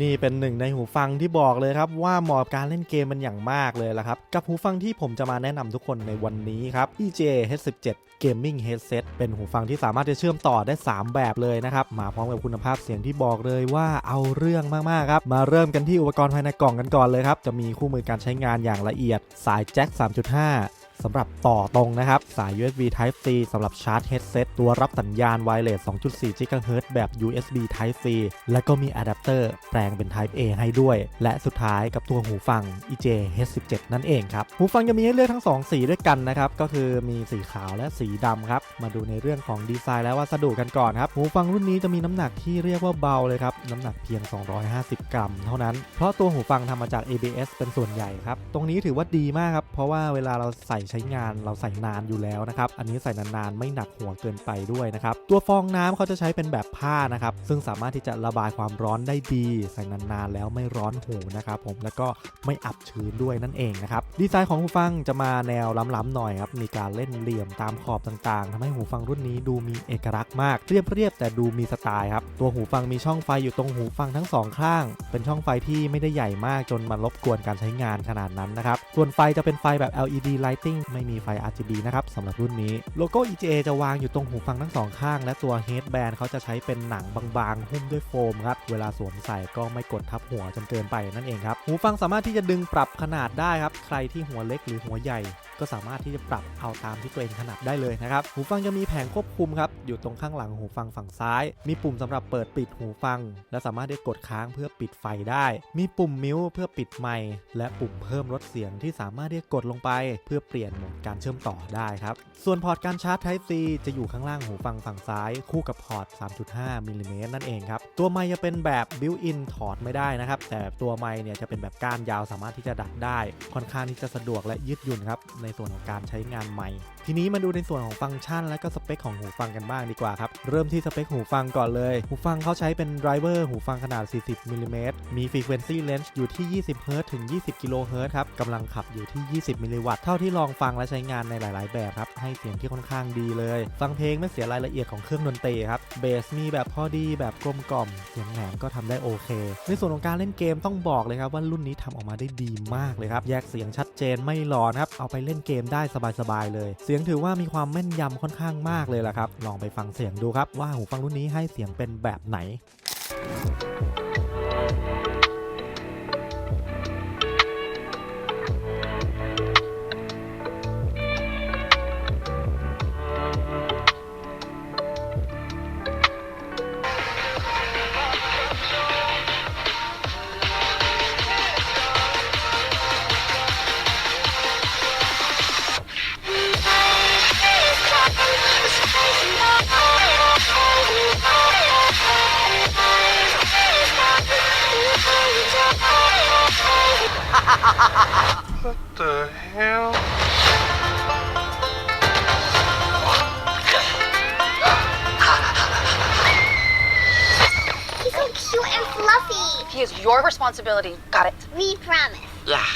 นี่เป็นหนึ่งในหูฟังที่บอกเลยครับว่าเหมาะกับการเล่นเกมมันอย่างมากเลยละครับ กับหูฟังที่ผมจะมาแนะนำทุกคนในวันนี้ครับ EJ H17 Gaming Headset เป็นหูฟังที่สามารถจะเชื่อมต่อได้ 3 แบบเลยนะครับ มาพร้อมกับคุณภาพเสียงที่บอกเลยว่าเอาเรื่องมากๆครับ มาเริ่มกันที่อุปกรณ์ภายในกล่องกันก่อนเลยครับ จะมีคู่มือการใช้งานอย่างละเอียด สายแจ็ค3.5 สำหรับต่อตรงนะครับ สาย USB Type C สำหรับชาร์จ headset ตัวรับสัญญาณ wireless 2.4 GHz แบบ USB Type C และก็มีอะแดปเตอร์แปลงเป็น Type A ให้ด้วย และสุดท้ายกับตัวหูฟัง EJ H17 นั่นเองครับ หูฟังจะมีให้เลือกทั้ง 2 สีด้วยกันนะครับ ก็คือมีสีขาวและสีดำครับ มาดูในเรื่องของดีไซน์และวัสดุกันก่อนครับ หูฟังรุ่นนี้จะมีน้ำหนักที่เรียกว่าเบาเลยครับ น้ำหนักเพียง 250 กรัม เท่านั้น เพราะตัวหูฟังทำมาจาก ABS เป็นส่วนใหญ่ครับ ตรงนี้ถือว่าดีมากครับ เพราะว่าเวลาเราใส่ใช้งานเราใส่นานอยู่แล้วนะครับ อันนี้ใส่นานๆไม่หนักหัวเกินไปด้วยนะครับ ตัวฟองน้ำเขาจะใช้เป็นแบบผ้านะครับ ซึ่งสามารถที่จะระบายความร้อนได้ดี ใส่นานๆแล้วไม่ร้อนหูนะครับผมแล้วก็ไม่อับชื้นด้วยนั่นเองนะครับ ดีไซน์ของหูฟังจะมาแนวล้ำๆหน่อยครับ มีการเล่นเหลี่ยมตามขอบต่างๆทำให้หูฟังรุ่นนี้ดูมีเอกลักษณ์มาก เรียบๆแต่ดูมีสไตล์ครับ ตัวหูฟังมีช่องไฟอยู่ตรงหูฟังทั้งสองข้าง เป็นช่องไฟที่ไม่ได้ใหญ่มากจนมารบกวนการใช้งานขนาดนั้นนะครับ ส่วนไฟจะเป็นไฟแบบ LED lighting ไม่มีไฟ RGB นะครับสำหรับรุ่นนี้ โลโก้ EGA จะวางอยู่ตรงหูฟังทั้งสองข้าง และตัว headband เขาจะใช้เป็นหนังบางๆหุ้มด้วยโฟมครับเวลาสวมใส่ก็ไม่กดทับหัวจนเกินไปนั่นเองครับหูฟังสามารถที่จะดึงปรับขนาดได้ครับใครที่หัวเล็กหรือหัวใหญ่ ก็สามารถที่จะปรับเอาตามที่ตัวเองถนัดได้เลยนะครับหูฟังจะมีแผงควบคุมครับอยู่ตรงข้างหลังหูฟังฝั่งซ้าย มีปุ่มสำหรับเปิดปิดหูฟัง และสามารถได้กดค้างเพื่อปิดไฟได้ มีปุ่มมิวเพื่อปิดไมค์และปุ่มเพิ่มลดเสียงที่สามารถที่จะกดลงไป เพื่อเปลี่ยนโหมดการเชื่อมต่อได้ครับ ส่วนพอร์ตการชาร์จ Type C จะอยู่ข้างล่างหูฟังฝั่งซ้าย คู่กับพอร์ต 3.5 มิลลิเมตรนั่นเองครับ ตัวไมค์จะเป็นแบบ built-in ถอดไม่ได้นะครับ แต่ตัวไมค์เนี่ยจะเป็นแบบก้านยาวสามารถที่จะดัดได้ ค่อนข้างที่จะสะดวกและยืดหยุ่นครับในส่วนของการใช้งานไมค์ทีนี้มาดูในส่วนของฟังก์ชัน และก็สเปคของหูฟังกันบ้างดีกว่าครับ เริ่มที่สเปคหูฟังก่อนเลย หูฟังเขาใช้เป็นไดรเวอร์หูฟังขนาด 40มิลลิเมตรมี frequency range อยู่ที่ 20เฮิรตซ์ถึง 20 กิโลเฮิรตซ์ครับกำลังขับอยู่ที่ 20 มิลลิวัตต์เท่าที่ลองฟังและใช้งานในหลาย ๆ แบบครับให้เสียงที่ค่อนข้างดีเลย ฟังเพลงไม่เสียรายละเอียดของเครื่องดนตรีครับเบสมีแบบพอดีแบบกลมกล่อมเสียงแหลมก็ทำได้โอเค ในส่วนของการเล่นเกมต้องบอกเลยครับว่ารุ่นนี้ทำออกมาได้ดีมากเลยครับ แยกเสียงชัดเจนไม่หลอนครับ เอาไปเล่นเกมได้สบายๆเลย เสียงถือว่ามีความแม่นยำค่อนข้างมากเลยล่ะครับ ลองไปฟังเสียงดูครับว่าหูฟังรุ่นนี้ให้เสียงเป็นแบบไหน What the hell? He's so cute and fluffy. He is your responsibility. Got it. We promise. Yeah.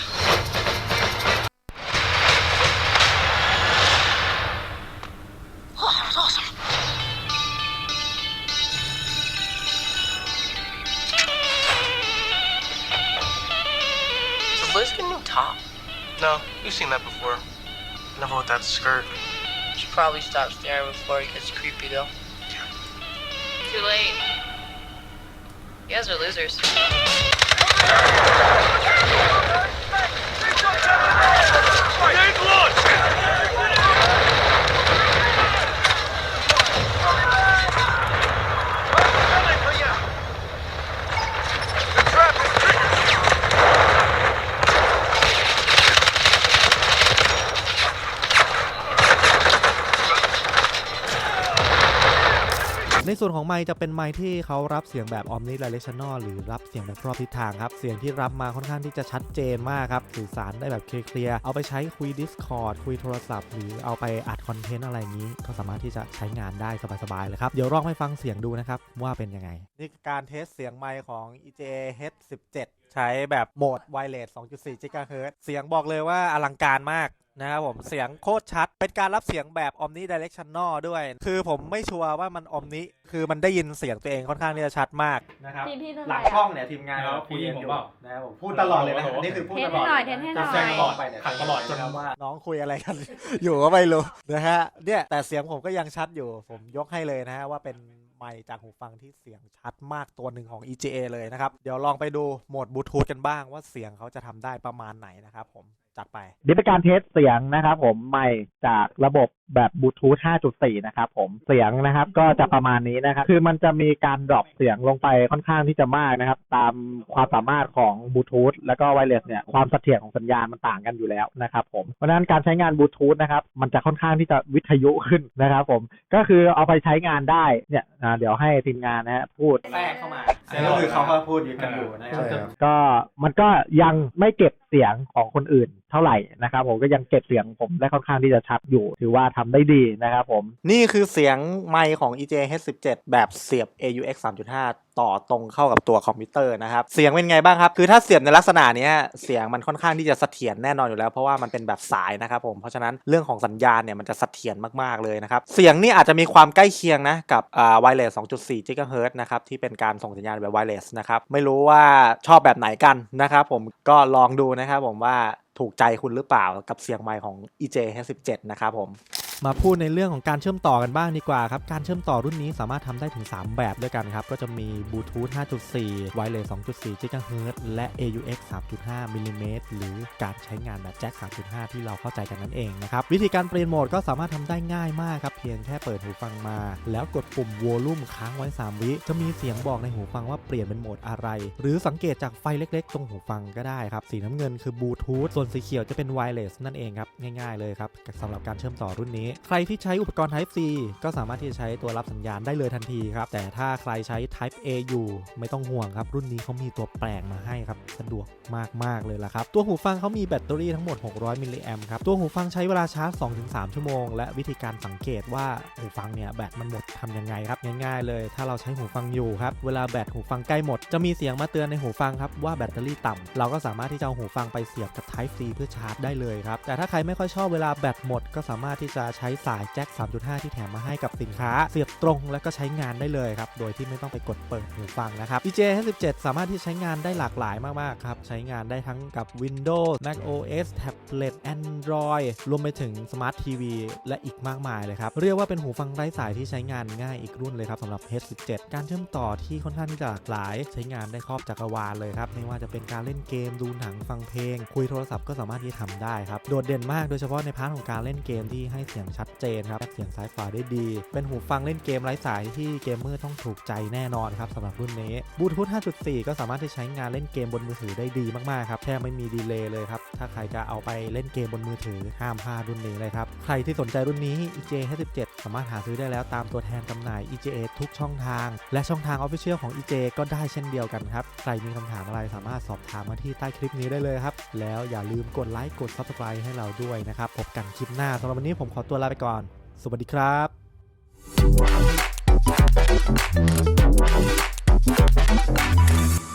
Does Liz get a new top? No, you've seen that before. Never with that skirt. Should probably stop staring before it gets creepy though. Too late. You guys are losers. ในส่วนของไมค์จะเป็นไมค์ที่เขารับเสียงแบบ omnidirectional หรือรับเสียงแบบครอบทิศทางครับ เสียงที่รับมาค่อนข้างที่จะชัดเจนมากครับสื่อสารได้แบบเคลียร์เอาไปใช้คุย Discord คุยโทรศัพท์ หรือเอาไปอัดคอนเทนต์อะไรนี้ ก็สามารถที่จะใช้งานได้สบายๆเลยครับ เดี๋ยวลองให้ฟังเสียงดูนะครับ ว่าเป็นยังไง นี่การเทสเสียงไมค์ของ EJ H17 ใช้แบบโหมด wireless 2.4 GHz เสียงบอกเลยว่าอลังการมาก นะครับผมเสียงโคตรชัด เป็นการรับเสียงแบบ Omni Directional ด้วย คือผมไม่ชัวร์ว่ามัน Omni คือมันได้ยินเสียงตัวเองค่อนข้างที่จะชัดมากนะครับพี่พี่ทำไมหลังอะกล้องเนี่ยทีมงานเออเราคุยกันอยู่พี่ผมบอกนะครับผมพูดตลอดเลยนะอันนี่คือพูดเทตสลอดให้หน่อยเทสให้หน่จะแซงต่ออยไปเนี่ยขัดตลอดจนนะครับว่าน้องคุยอะไรกัน อยู่ก็ไม่รู้นะฮะเนี่ยแต่เสียงผมก็ยังชัดอยู่ ผมยกให้เลยนะฮะว่าเป็นไมค์จากหูฟังที่เสียงชัดมากตัวหนึ่งของ EJA เลยนะครับ เดี๋ยวลองไปดูโหมดบลูทูธกันบ้างว่าเสียงเขาจะทำได้ประมาณไหนนะครับผมจัดไปนี่เป็นการเทสเสียงนะครับ ผมใหม่จากระบบแบบบลูทูธ 5.4 นะครับผมเสียงนะครับ ก็จะประมาณนี้นะครับ คือมันจะมีการดรอปเสียงลงไปค่อนข้างที่จะมากนะครับ ตามความสามารถของบลูทูธแล้วก็ไวเลสเนี่ยความเสถียรของสัญญาณมันต่างกันอยู่แล้วนะครับผมเพราะฉะนั้นการใช้งานบลูทูธนะครับ มันจะค่อนข้างที่จะวิทยุขึ้นนะครับผมก็คือเอาไปใช้งานได้เนี่ยอ่าเดี๋ยวให้ทีมงานนะฮะพูดแทรกเข้ามาก็คือเขาก็พูดอยู่กันอยู่นะครับก็มันก็ยังไม่เก็บ เสียงของคนอื่นเท่าไหร่นะครับผมก็ยังเก็บเสียงผมได้ค่อนข้างที่จะชัดอยู่ ถือว่าทำได้ดีนะครับผม นี่คือเสียงไมค์ของ EJ H17 แบบเสียบ AUX 3.5ต่อตรงเข้ากับตัวคอมพิวเตอร์นะครับเสียงเป็นไงบ้างครับคือถ้าเสียบในลักษณะนี้เสียงมันค่อนข้างที่จะเสถียรแน่นอนอยู่แล้ว เพราะว่ามันเป็นแบบสายนะครับผมเพราะฉะนั้นเรื่องของสัญญาณเนี่ยมันจะเสถียรมากๆเลยนะครับเสียงนี่อาจจะมีความใกล้เคียงนะกับอ่า wireless 2.4 GHz นะครับที่เป็นการส่งสัญญาณแบบ wireless นะครับไม่รู้ว่าชอบแบบไหนกันนะครับผมก็ลองดูนะครับผมว่าถูกใจคุณหรือเปล่ากับเสียงไมค์ของ EJ H17 นะครับผม มาพูดในเรื่องของการเชื่อมต่อกันบ้างดีกว่าครับการเชื่อมต่อรุ่นนี้สามารถทำได้ถึง 3 แบบด้วยกันครับก็จะมีบลูทูธ5.4 Wireless 2.4 GHz และ AUX 3.5มิลลิเมตรหรือการใช้งานแบบแจ็ค 3.5 ที่เราเข้าใจกันนั่นเองนะครับวิธีการเปลี่ยนโหมดก็สามารถทำได้ง่ายมากครับเพียงแค่เปิดหูฟังมา แล้วกดปุ่ม Volume ค้างไว้ 3 วิจะมีเสียงบอกในหูฟังว่าเปลี่ยนเป็นโหมดอะไร หรือสังเกตจากไฟเล็กๆ ตรงหูฟังก็ได้ครับสีน้ำเงินคือบลูทูธส่วนสีเขียวจะเป็น Wireless นั่นเองครับง่ายๆเลยครับสำหรับการเชื่อมต่อรุ่นนี้ใครที่ใช้อุปกรณ์ Type C ก็สามารถที่จะใช้ตัวรับสัญญาณได้เลยทันทีครับ แต่ถ้าใครใช้ Type A อยู่ไม่ต้องห่วงครับ รุ่นนี้เขามีตัวแปลงมาให้ครับ สะดวกมาก ๆ เลยล่ะครับ ตัวหูฟังเขามีแบตเตอรี่ทั้งหมด 600 มิลลิแอมครับ ตัวหูฟังใช้เวลาชาร์จ 2-3 ชั่วโมง และวิธีการสังเกตว่าหูฟังเนี่ยแบตมันหมดทำยังไงครับง่ายๆเลย ถ้าเราใช้หูฟังอยู่ครับเวลาแบตหูฟังใกล้หมดจะมีเสียงมาเตือนในหูฟังครับว่าแบตเตอรี่ต่ำเราก็สามารถที่จะเอาหูฟังไปเสียบกับ Type C เพื่อชาร์จได้เลยครับแต่ถ้าใครไม่ค่อยชอบเวลาแบตหมดก็สามารถที่จะใช้สายแจ็ค 3.5 ที่แถมมาให้กับสินค้า เสียบตรงแล้วก็ใช้งานได้เลยครับ โดยที่ไม่ต้องไปกดเปิดหูฟังนะครับ DJ 57 สามารถที่ใช้งานได้หลากหลายมากๆครับ ใช้งานได้ทั้งกับ Windows Mac OS Tablet Android รวมไปถึง Smart TV และอีกมากมายเลยครับ เรียกว่าเป็นหูฟังไร้สายที่ใช้งานง่ายอีกรุ่นเลยครับสำหรับ H17 การเชื่อมต่อที่ค่อนข้างที่จะหลากหลาย ใช้งานได้ครอบจักรวาลเลยครับไม่ว่าจะเป็นการเล่นเกมดูหนังฟังเพลง คุยโทรศัพท์ก็สามารถที่จะทำได้ครับโดดเด่นมากโดยเฉพาะในพาร์ทของการเล่นเกมที่ให้เสียงชัดเจนครับเสียงซ้ายขวาได้ดี เป็นหูฟังเล่นเกมไร้สายที่เกมเมอร์ต้องถูกใจแน่นอนครับสำหรับรุ่นนี้บลูทูธ5.4 ก็สามารถที่ใช้งานเล่นเกมบนมือถือได้ดีมากๆครับแทบไม่มีดีเลย์เลยครับถ้าใครจะเอาไปเล่นเกมบนมือถือห้ามพลาดรุ่นนี้เลยครับใครที่สนใจรุ่นนี้ EJ 57 สามารถหาซื้อได้แล้วตามตัวแทนจำหน่าย EJA ทุกช่องทาง และช่องทาง Official ของ EJ ก็ได้เช่นเดียวกันครับ ใครมีคำถามอะไรสามารถสอบถามมาที่ใต้คลิปนี้ได้เลยครับ แล้วอย่าลืมกดไลค์กด Subscribe ให้เราด้วยนะครับ พบกันคลิปหน้าสำหรับวันนี้ผมขอตัวลาไปก่อน สวัสดีครับ